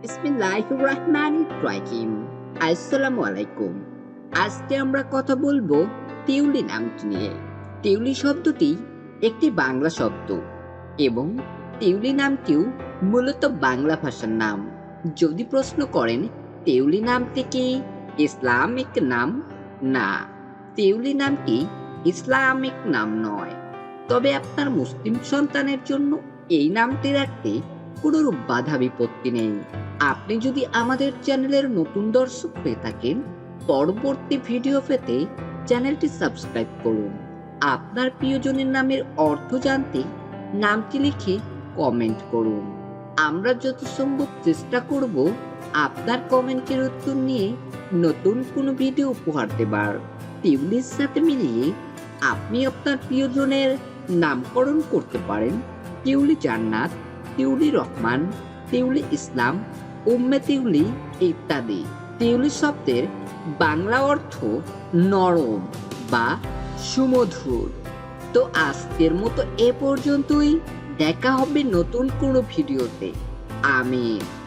বিসমিল্লাহির রহমানির রহিম। আসসালামু আলাইকুম আজকে আমরা কথা বলব তিউলি নামটি নিয়ে। তিউলি শব্দটি একটি বাংলা শব্দ এবং তিউলি নামটিও মূলত বাংলা ভাষার নাম। যদি প্রশ্ন করেন তেওলি নামটি কি ইসলামিক নাম? না তেওলি নামটি ইসলামিক নাম নয়। তবে আপনার মুসলিম সন্তানের জন্য এই নামটি রাখতে কোনোরূপ বাধা বিপত্তি নেই। আপনি যদি আমাদের চ্যানেলের নতুন দর্শক হয়ে থাকেন, পরবর্তী ভিডিও পেতে চ্যানেলটি সাবস্ক্রাইব করুন। আপনার প্রিয়জনের নামের অর্থ জানতে নামটি লিখে কমেন্ট করুন। আমরা যত সম্ভব চেষ্টা করব আপনার কমেন্টের উত্তর নিয়ে নতুন কোনো ভিডিও উপহার দেবার। টিউলির সাথে মিলিয়ে আপনি আপনার প্রিয়জনের নামকরণ করতে পারেন। টিউলি জান্নাত। টিউলি রহমান টিউলি ইসলাম, উম্মে টিউলি ইত্যাদি। টিউলি শব্দের বাংলা অর্থ নরম বা সুমধুর। তো আজকের মতো এ পর্যন্তই। দেখা হবে নতুন কোনো ভিডিওতে। আমিন।